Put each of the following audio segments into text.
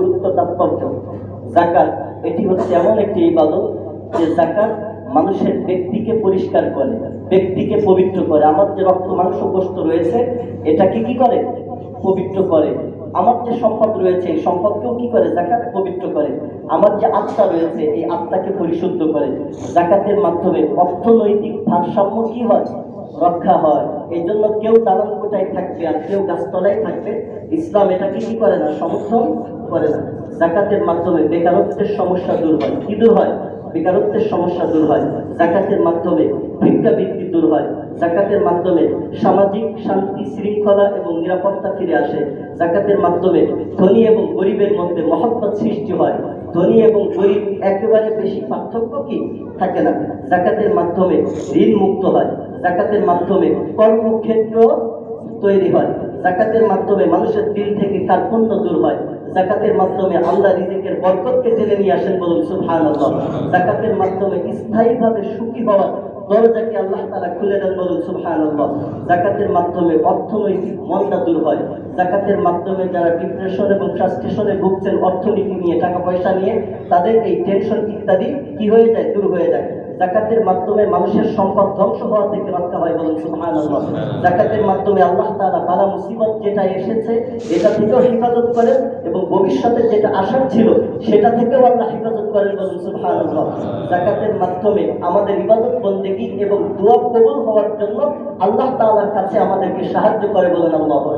গুরুত্ব তাৎপর্য জাকাত, এটি হচ্ছে এমন একটি ইবাদত যে জাকাত মানুষের ব্যক্তিকে পরিষ্কার করে, ব্যক্তিকে পবিত্র করে। আমার যে রক্ত, মাংস গোস্ত রয়েছে, এটাকে কি করে? পবিত্র করে। আমার যে সম্পদ রয়েছে, এই সম্পদকেও কি করে? জাকাত পবিত্র করে। আমার যে আত্মা রয়েছে, এই আত্মাকে পরিশুদ্ধ করে। জাকাতের মাধ্যমে অর্থনৈতিক ভারসাম্য কি হয়? রক্ষা হয়। এই জন্য কেউ দালান কোটায় থাকবে আর কেউ গাছতলায় থাকবে ইসলাম এটাকে কি করে না, সমর্থন করে না। জাকাতের মাধ্যমে বেকারত্বের সমস্যা দূর হয়। কি দূর হয়? বেকারত্বের সমস্যা দূর হয়। জাকাতের মাধ্যমে ভিক্ষাবৃত্তি দূর হয়। জাকাতের মাধ্যমে সামাজিক শান্তি শৃঙ্খলা এবং নিরাপত্তা ফিরে আসে। জাকাতের মাধ্যমে ধনী এবং গরিবের মধ্যে মহব্বত সৃষ্টি হয়। ধনী এবং গরিব একেবারে বেশি পার্থক্য কি? থাকে না। জাকাতের মাধ্যমে ঋণ মুক্ত হয়। জাকাতের মাধ্যমে কর্মক্ষেত্র তৈরি হয়। জাকাতের মাধ্যমে মানুষের দিল থেকে কার্পণ্য দূর হয়। জাকাতের মাধ্যমে আল্লাহ রিজিকের বরকতকে জেনে নিয়ে আসেন বলুন, সুবহানাল্লাহ। জাকাতের মাধ্যমে স্থায়ীভাবে সুখী হওয়ার দরজাকে আল্লাহ তারা খুলে দেন বলুন, সুবহানাল্লাহ। জাকাতের মাধ্যমে অর্থনৈতিক মন্দা দূর হয়। জাকাতের মাধ্যমে যারা ডিপ্রেশন এবং ফ্রাস্ট্রেশনে ভুগছেন, অর্থনীতি নিয়ে টাকা পয়সা নিয়ে, তাদের এই টেনশন ইত্যাদি কি হয়ে যায়? দূর হয়ে যায়। জাকাতের মাধ্যমে মানুষের সম্পদ ধ্বংস হওয়া থেকে রক্ষা হয় বলুন সুবহানাল্লাহ। জাকাতের মাধ্যমে আল্লাহ তাআলা বালা মুসিবত যেটা এসেছে এটা থেকেও হেফাজত করেন এবং ভবিষ্যতে যেটা আসার ছিল সেটা থেকেও আল্লাহ হেফাজত করেন বলুন সুবহানাল্লাহ। জাকাতের মাধ্যমে আমাদের ইবাদত বন্দেগী এবং দোয়া কবুল হওয়ার জন্য আল্লাহ তাআলার কাছে আমাদেরকে সাহায্য করে বলেন আল্লাহু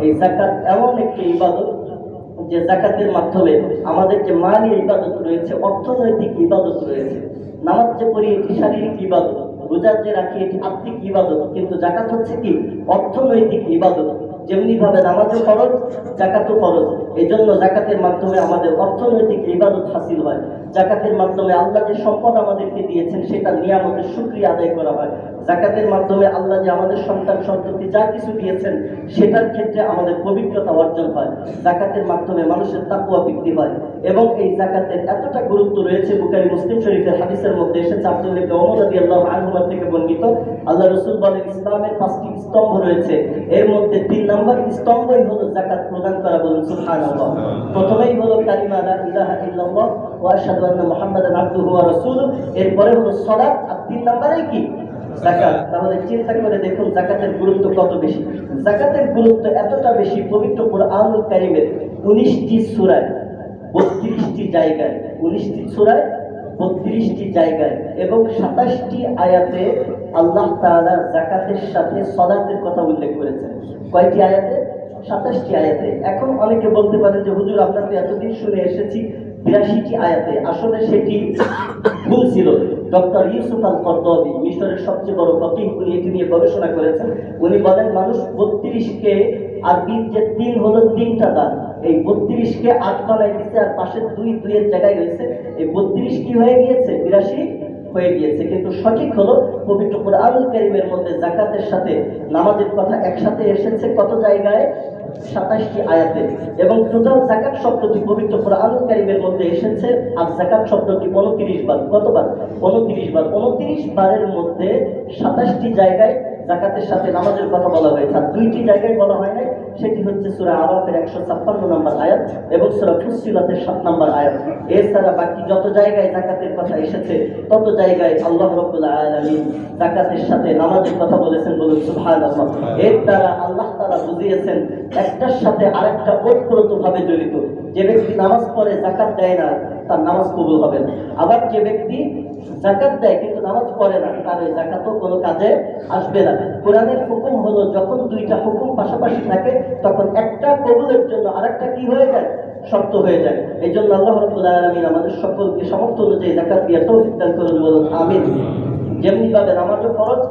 এই জাকাত এমন একটি ইবাদত যে জাকাতের মাধ্যমে আমাদের যে মালি ইবাদত রয়েছে অর্থনৈতিক ইবাদত রয়েছে নামাজ যে পড়ি এটি শারীরিক ইবাদত। রোজা যে রাখি, এটি আত্মিক ইবাদত। কিন্তু জাকাত হচ্ছে কি? অর্থনৈতিক ইবাদত। যেমনি ভাবে নামাজও ফরজ জাকাতও ফরজ। এই জন্য জাকাতের মাধ্যমে আমাদের অর্থনৈতিক ইবাদত হাসিল হয়। জাকাতের মাধ্যমে আল্লাহ যে সম্পদ আমাদেরকে দিয়েছেন, সেটা নিয়ামতের সুক্রিয়া আদায় করা হয়। জাকাতের মাধ্যমে আল্লাহ যে আমাদের সন্তান সন্ততি যা কিছু দিয়েছেন, সেটার ক্ষেত্রে আমাদের পবিত্রতা অর্জন হয়। জাকাতের মাধ্যমে মানুষের তাকুয়া বৃদ্ধি হয়। এবং এই জাকাতের এতটা গুরুত্ব রয়েছে, বুখারী মুসলিম শরীফের হাদিসের মধ্যে এসেছে। আব্দুল ইবনে ওমর রাদিয়াল্লাহু আনহুমা থেকে বর্ণিত, আল্লাহ রাসূল বলেন, ইসলামের পাঁচটি স্তম্ভ রয়েছে। এর মধ্যে তিন নম্বর স্তম্ভই হলো জাকাত প্রদান করা বলুন, সুবহানাল্লাহ। প্রথমেই হলো কালিমা এরপরে হলো সালাত আর তিন নম্বরে কি? তাহলে চিন্তা করে দেখুন জাকাতের গুরুত্ব কত বেশি। জাকাতের গুরুত্ব এতটা বেশি পবিত্র কারিমের উনিশটি সূরায়, বত্রিশটি জায়গায়, উনিশটি সূরায় বত্রিশটি জায়গায় এবং সাতাশটি আয়াতে আল্লাহ তাআলা জাকাতের সাথে সলাতের কথা উল্লেখ করেছেন। কয়টি আয়াতে? সাতাশটি আয়াতে। এখন অনেকে বলতে পারে যে, হুজুর, আপনার তো এতদিন শুনে এসেছি, বিরাশিটি আয়াতে। আসলে সেটি ভুল ছিল। ডক্টর ইউসুফ আল কর্দবি মিশরের সবচেয়ে বড় ফকিহ, উনি এটি নিয়ে গবেষণা করেছেন। উনি বলেন, মানুষ বত্রিশকে আরবির যে তিন হলো তিনটা দান। এই বত্রিশকে আট বানায় দিচ্ছে আর পাশের দুই দুইয়ের জায়গায় রয়েছে। এই বত্রিশ কি হয়ে গিয়েছে? বিরাশি হয়ে গিয়েছে। কিন্তু সঠিক হলো পবিত্র কোরআনুল কারীমের মধ্যে জাকাতের সাথে নামাজের কথা একসাথে এসেছে কত জায়গায়? সাতাশটি আয়াতে। এবং টোটাল জাকাত শব্দটি পবিত্র কোরআনুল কারীমের মধ্যে এসেছে আর জাকাত শব্দটি উনত্রিশ বার। কতবার? উনত্রিশ বার। উনত্রিশ বারের মধ্যে সাতাশটি জায়গায় জাকাতের সাথে নামাজের কথা বলা হয়েছে। আর দুইটি জায়গায় বলা হয় নাই সেটি হচ্ছে সুরা আরাফের একশো ছাপ্পান্ন নম্বর আয়াত এবং সুরা ফুসিলাতের সাত নম্বর আয়াত। এছাড়া বাকি যত জায়গায় জাকাতের কথা এসেছে, তত জায়গায় আল্লাহ রব্বুল্লাহ আলামিন জাকাতের সাথে নামাজের কথা বলেছেন বলুন সুবহানাল্লাহ। এর দ্বারা আল্লাহ তারা বুঝিয়েছেন, একটার সাথে আরেকটা ওতপ্রোতভাবে জড়িত। যে ব্যক্তি নামাজ পড়ে জাকাত দেয় না, তার নামাজ কবুল হবে আবার যে ব্যক্তি জাকাত দেয়, কিন্তু নামাজ পড়ে না, তার ওই জাকাতও কোনো কাজে আসবে না। কোরআনের হুকুম হলো, যখন দুইটা হুকুম পাশাপাশি থাকে, তখন একটা কবুলের জন্য আরেকটা কি হয়ে যায়? শক্ত হয়ে যায়। এই জন্য আল্লাহ আলামিন আমাদের সকলকে সমর্থ অনুযায়ী জাকাত দিয়ে তৌফিক দান করুন বলুন, আমিন। যেমনি ভাবে নামাজও ফরজ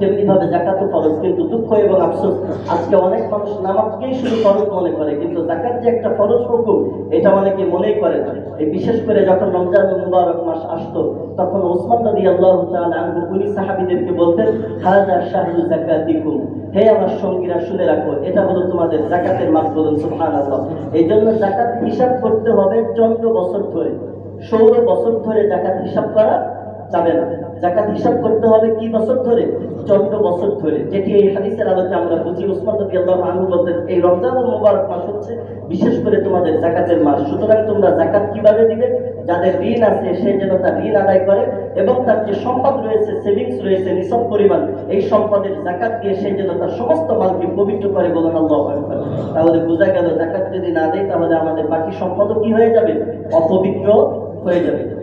তেমনি ভাবে জাকাতও ফরজ, কিন্তু দুঃখ এবং আফসোস। আজকে অনেক মানুষ নামাজকেই শুধু ফরজ মনে করে, কিন্তু জাকাত যে একটা ফরজ হুকুম, এটা অনেকে মনেই করে না। এই বিশেষ করে যখন রমজান মুবারক মাস আসতো, তখন ওসমান নদী আল্লাহ আনহু উনি সাহাবিদেরকে বলতেন হাজা শাহরু জাকাতিকুম হে আমার সঙ্গীরা, শুনে রাখো, এটা হলো তোমাদের জাকাতের মাস বলুন, সুবহানাল্লাহ। এই জন্য জাকাত হিসাব করতে হবে চন্দ্র বছর ধরে। ষোলো বছর ধরে জাকাত হিসাব করা যাবে না। জাকাত হিসাব করতে হবে কি বছর ধরে? চোদ্দ বছর ধরে। যেটি এই হাদিসের আলোকে আমরা বুঝি। উসমান রবি আল্লাহ বলতেন, এই রমজানুল মুবারক মাস হচ্ছে বিশেষ করে তোমাদের জাকাতের মাস। সুতরাং তোমরা জাকাত কীভাবে দিবে? যাদের ঋণ আছে, সে যেন তার ঋণ আদায় করে এবং তার যে সম্পদ রয়েছে সেভিংস রয়েছে, নিসব পরিমাণ, এই সম্পদের জাকাত দিয়ে সে যেন তার সমস্ত মালকে পবিত্র করে বলেন আল্লাহ তাহলে বোঝা গেল জাকাত যদি না দেয়, তাহলে আমাদের বাকি সম্পদও কি হয়ে যাবে? অপবিত্র হয়ে যাবে।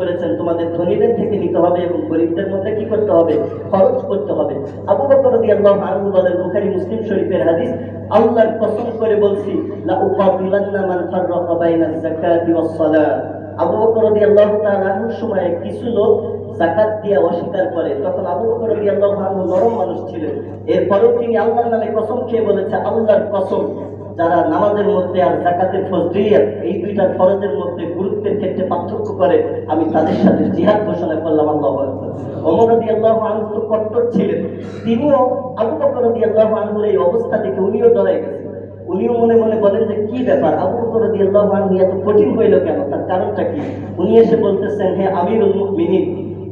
করেছেন, তোমাদের ধনীদের থেকে নিতে হবে এবং গরিবদের মধ্যে কি করতে হবে? খরচ করতে হবে। আবু বকর রাদিয়াল্লাহু আনহু বলেন, বুখারী, মুসলিম শরীফের হাদিস, আল্লাহর কসম করে বলছি, লা উকাতিলান্না মান ফাররাকা বাইনাজ যাকাতি ওয়াস সালাত। আবু বকর রাদিয়াল্লাহু তাআলা সময়ে কিছু লোক জাকাত দিয়ে অস্বীকার করে। তখন আবু বকর রাদিয়াল্লাহু আনহু নরম মানুষ ছিলেন। এরপরেও তিনি আল্লাহর নামে কসম খেয়ে বলেছে, আল্লাহর কসম। যারা নামাজের মধ্যে আর জাকাতের ফজরিয়াত এই দুইটা ফরজের মধ্যে গুরুত্বের ক্ষেত্রে পার্থক্য করে আমি তাদের সাথে জিহাদ ঘোষণা করলাম, আল্লাহ তো কট্টর ছিলেন। তিনিও আবু আনহুর এই অবস্থা উনিও ডরাই উনিও মনে মনে বলেন যে, কি ব্যাপার? আবু আনহু এত কঠিন হইল কেন? তার কারণটা কি? উনি এসে বলতেছেন, হে আমিরুল মুমিনিন,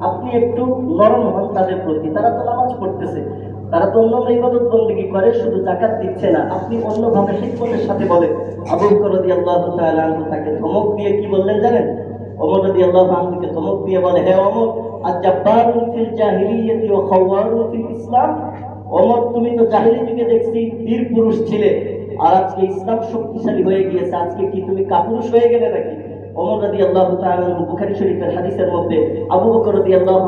আপনি একটু নরম হন তাদের প্রতি। তারা তো নামাজ পড়তেছে। তারা তো অন্য ইবাদত বন্দিগি করে? শুধু জাকাত দিচ্ছে না। আপনি অন্যভাবে হিকমতের সাথে বলেন। আবু বকর রাদিয়াল্লাহু তাআলা আনহু তাকে ধমক দিয়ে কি বললেন জানেন? ওমর রাদিয়াল্লাহু আনহুকে ধমক দিয়ে বলে, হে ওমর, আজ্জাব্বারুন ফিল জাহিলিয়াতি ওয়া খাওয়ারুন ফিল ইসলাম? ওমর, তুমি তো দেখছি ছিলে। আর আজকে ইসলাম শক্তিশালী হয়ে গিয়েছে। আজকে কি তুমি কাপুরুষ হয়ে গেলে নাকি? ওমর তাআলা আনহু বুখারী শরীফের হাদিসের মধ্যে আবু বকর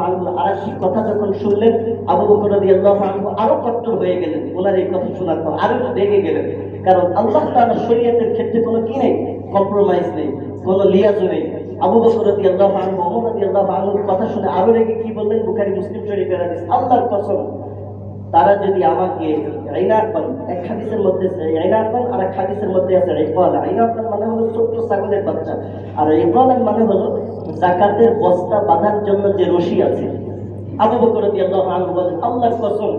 আনহু আরেকটি কথা যখন শুনলেন, আবু বকর আনহু আরও কট্টর হয়ে গেলেন। ওনার এই কথা শোনার পর আরও রেগে গেলেন। কারণ আল্লাহ তাআলা শরীয়তের ক্ষেত্রে কোনো কি নেই? কম্প্রোমাইজ নেই, কোনো লিয়াজও নেই। আবু বকর রাদিয়াল্লাহু আনহু, ওমর রাদিয়াল্লাহু আনহুর কথা শুনে আরও রেগে কি বললেন? বুখারী, মুসলিম শরীফের হাদিস। আল্লাহর কসম তারা যদি আমাকে আইনাকন এক হাদিসের মধ্যে আইনাকন আর এক হাদিসের মধ্যে আছে রেপাল আইনাকন মানে হলো ছোট্ট ছাগলের বাচ্চা। আর ইকবালের মানে হলো জাকাতের বস্তা বাঁধার জন্য যে রশি আছে। আবু বকর রাদিয়াল্লাহু কসম,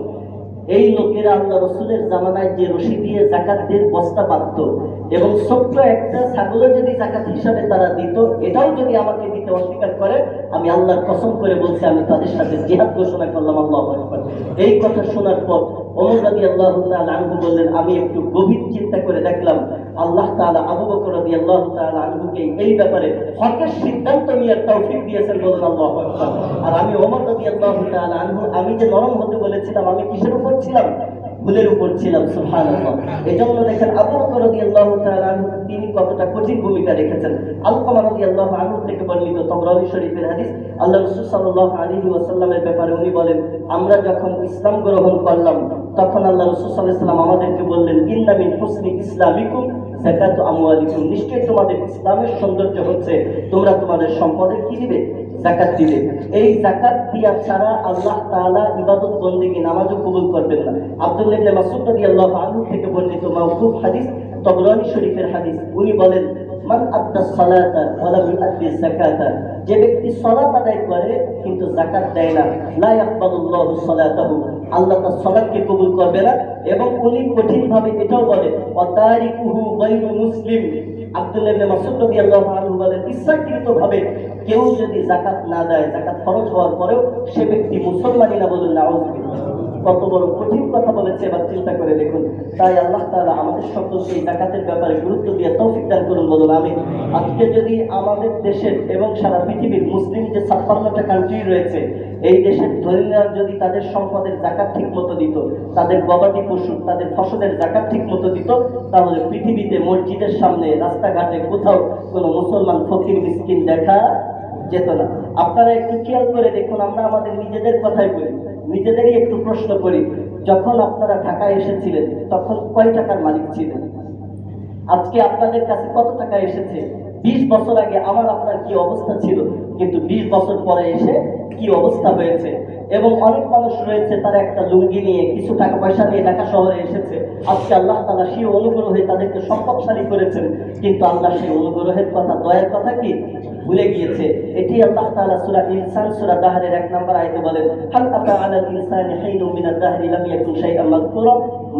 এই লোকেরা আল্লাহ রসুলের জামানায় যে রশি দিয়ে জাকাতের বস্তা বাঁধত এবং ছোট্ট একটা ছাগলও যদি জাকাত হিসাবে তারা দিত, এটাও যদি আমাকে দিতে অস্বীকার করে, আমি আল্লাহর কসম করে বলছি, আমি তাদের সাথে জিহাদ ঘোষণা করলাম, আল্লাহ এই কথা শোনার পর রাদি আল্লাহ আনহু বললেন, আমি একটু গভীর চিন্তা করে দেখলাম, আল্লাহ তাআলা আবু বকর রাদি আল্লাহ আনহুকে এই ব্যাপারে হকের সিদ্ধান্ত নিয়ে তৌফিক দিয়েছেন বলুন আল্লাহ আর আমি ওমর রাদি আল্লাহ তাআলা আনহু, আমি যে নরম হতে বলেছিলাম, আমি কিসের উপর ছিলাম? ভুলের উপর ছিলাম, সুবহানাল্লাহ। এজন্য দেখেন আবু রাদিয়াল্লাহু তাআলা তিনি কতটা কঠিন ভূমিকা রেখেছেন। আলকামা রাদিয়াল্লাহু আনহু থেকে বর্ণিত তবরানি শরীফের হাদিস, আল্লাহ রাসূল সাল্লাল্লাহু আলাইহি ওয়াসাল্লামের ব্যাপারে উনি বলেন, আমরা যখন ইসলাম গ্রহণ করলাম, তখন আল্লাহ রাসূল সাল্লাল্লাহু আলাইহি আমাদেরকে বললেন, ইন্না মিন হুসনি ইসলামিকুম, যাকাত আমওয়ালিকুম। নিশ্চয়ই তোমাদের ইসলামের সৌন্দর্য হচ্ছে, তোমরা তোমাদের সম্পদের কি দিবে? জাকাত দিবে। এই জাকাত দিয়া ছাড়া আল্লাহ তাআলা ইবাদত নামাজও কবুল করবেন না। আব্দুল্লাহ থেকে বর্ণিত হাদিস শরীফের হাদিস। উনি বলেন, মান যে ব্যক্তি সালাত আদায় করে, কিন্তু দেয় না। লা ইয়াকবালুল্লাহু সালাতাহু। আল্লাহ তার সালাতকে কবুল করবে না এবং উনি কঠিনভাবে এটাও বলে ওয়া তারিকুহু গায়রু মুসলিম। আব্দুল্লাহ ইবনে মাসউদ রাদিয়াল্লাহু আনহু বলেন, ইচ্ছাকৃতভাবে কেউ যদি জাকাত না দেয় জাকাত খরচ হওয়ার পরেও সে ব্যক্তি মুসলমানই না বলুন নাউজুবিল্লাহ কত বড় কঠিন কথা বলেছে, এবার চিন্তা করে দেখুন। তাই আল্লাহ তাআলা আমাদের সকলকে এই জাকাতের ব্যাপারে গুরুত্ব দিয়ে তৌফিক দান করুন, বলুন আমি আজকে যদি আমাদের দেশের এবং সারা পৃথিবীর মুসলিম যে ছাপ্পান্নটা কান্ট্রি রয়েছে, এই দেশের ধনীরা যদি তাদের সম্পদের জাকাত ঠিক মতো দিত, তাদের গবাদি পশু, তাদের ফসলের জাকাত ঠিক মতো দিত, তাহলে পৃথিবীতে মসজিদের সামনে, রাস্তাঘাটে কোথাও কোনো মুসলমান ফকির, মিসকিন দেখা যেত না। আপনারা একটু খেয়াল করে দেখুন, আমরা আমাদের নিজেদের কথাই বলি, নিজেদেরই একটু প্রশ্ন করি। যখন আপনারা ঢাকায় এসেছিলেন, তখন কয় টাকার মালিক ছিলেন? আজকে আপনাদের কাছে কত টাকা এসেছে? বিশ বছর আগে আমার আপনার কি অবস্থা ছিল? কিন্তু বিশ বছর পরে এসে কি অবস্থা হয়েছে? এবং অনেক মানুষ রয়েছে, তারা একটা লুঙ্গি নিয়ে কিছু টাকা পয়সা নিয়ে ঢাকা শহরে এসেছে। আজকে আল্লাহ তালা সেই অনুগ্রহে তাদেরকে সম্পদশালী করেছেন। কিন্তু আল্লাহ সেই অনুগ্রহের কথা, দয়ার কথা কি? ভুলে গিয়েছে। এটি আল্লাহ তাআলা সূরা ইনসান, সূরা দাহরের এক নম্বর আয়াতে বলেন, হাল আতা আলাল ইনসানি হিনুম মিনাদ দাহরি লাম ইয়াকুন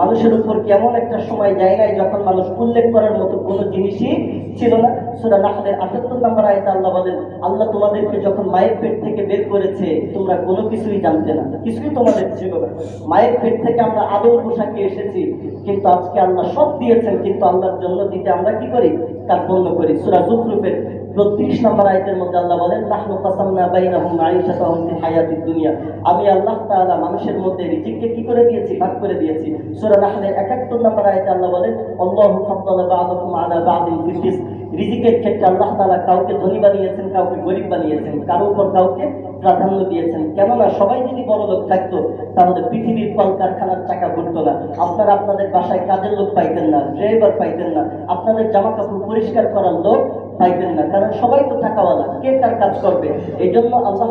মানুষের উপর কেমন একটা সময় যায় নাই, যখন মানুষ উল্লেখ করার মতো কোনো জিনিসই ছিল না। সূরা নাহলের 78 নম্বর আয়াতে আল্লাহ বলেন, আল্লাহ তোমাদেরকে যখন মায়ের পেট থেকে বের করেছে, তোমরা কোনো কিছুই জানতে না। কিছুই তোমাদের ছিল না। মায়ের পেট থেকে আমরা আদর পোশাকে এসেছি, কিন্তু আজকে আল্লাহ সব দিয়েছেন, কিন্তু আল্লাহর জন্য দিতে আমরা কি করি? কার্পণ্য করি। সূরা জুখরুফের বত্রিশ নম্বর আয়তের মধ্যে আল্লাহ বলেন, নাহনু কাসামনা বাইনাহুম মাঈশাতাহুম ফিল হায়াতিদ দুনিয়া। আমি আল্লাহ তাআলা মানুষের মধ্যে রিজিককে কি করে দিয়েছি? ভাগ করে দিয়েছি। সূরা নাহলের 71 নম্বর আয়াতে আল্লাহ বলেন, আল্লাহু ফাদ্দালা বা'দাকুম আলা বা'দিন ফিল রিজক। রিজিকের ক্ষেত্রে আল্লাহ তাআলা কাউকে ধনী বানিয়েছেন, কাউকে গরিব বানিয়েছেন, কারও উপর কাউকে প্রাধান্য দিয়েছেন। কেননা সবাই যদি বড় লোক থাকতো, তাহলে পৃথিবীর কলকারখানার চাকা ঘুরতো না। আপনারা আপনাদের বাসায় কাজের লোক পাইতেন না, ড্রাইভার পাইতেন না। আপনাদের জামা কাপড় পরিষ্কার করার লোক পাইতেন না। কারণ সবাই তো টাকাওয়ালা কে কার কাজ করবে? এই জন্য আল্লাহ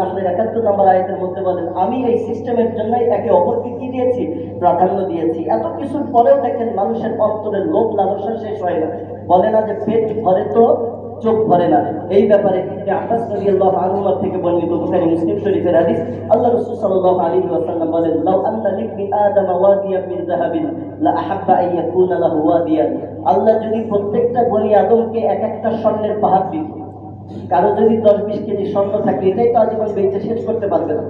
নাহলের 71 নম্বর আয়তের মধ্যে বলেন, আমি এই সিস্টেমের জন্যই একে অপরকে কি দিয়েছি? প্রাধান্য দিয়েছি। এত কিছুর পরেও দেখেন মানুষের অন্তরের লোভ লালসা শেষ হয় না। বলে না যে পেট ভরে তো চোখ ভরে না। এই ব্যাপারে রাদিয়াল্লাহু আনহু থেকে বর্ণিত বুখারী মুসলিম শরীফের হাদিস, আল্লাহ রাসূল সাল্লাল্লাহু আলাইহি ওয়াসাল্লাম বলেন, লাউ লিবনি আদম ওয়াদিয়ান মিন ওয়াদিয়ান। আল্লাহ যদি প্রত্যেকটা বনি আদমকে এক একটা স্বর্ণের পাহাড় দিত, কারও যদি দশ বিশ কেজি স্বর্ণ থাকে, এটাই তো আজীবন বেঁচে শেষ করতে পারবে না।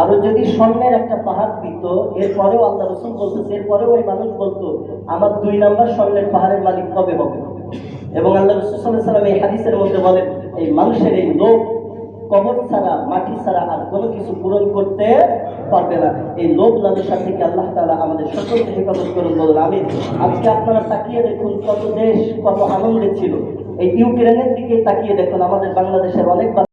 আরও যদি স্বর্ণের একটা পাহাড় দিত, এরপরেও আল্লাহ রসুল বলতো এরপরেও ওই মানুষ বলতো, আমার দুই নাম্বার স্বর্ণের পাহাড়ের মালিক কবে হবে? এবং আল্লাহ রসুল এই হাদিসের মধ্যে বলেন, এই মানুষের এই লোভ কবর ছাড়া, মাটি ছাড়া আর কোনো কিছু পূরণ করতে পারবে না। এই লোভ লালসা থেকে আল্লাহ তালা আমাদের সকলকে হেফাজত করুন, বলুন আমি আজকে আপনারা তাকিয়ে দেখুন কত দেশ, কত আনন্দে ছিল। এই ইউক্রেনের দিকে তাকিয়ে দেখুন, আমাদের বাংলাদেশের অনেক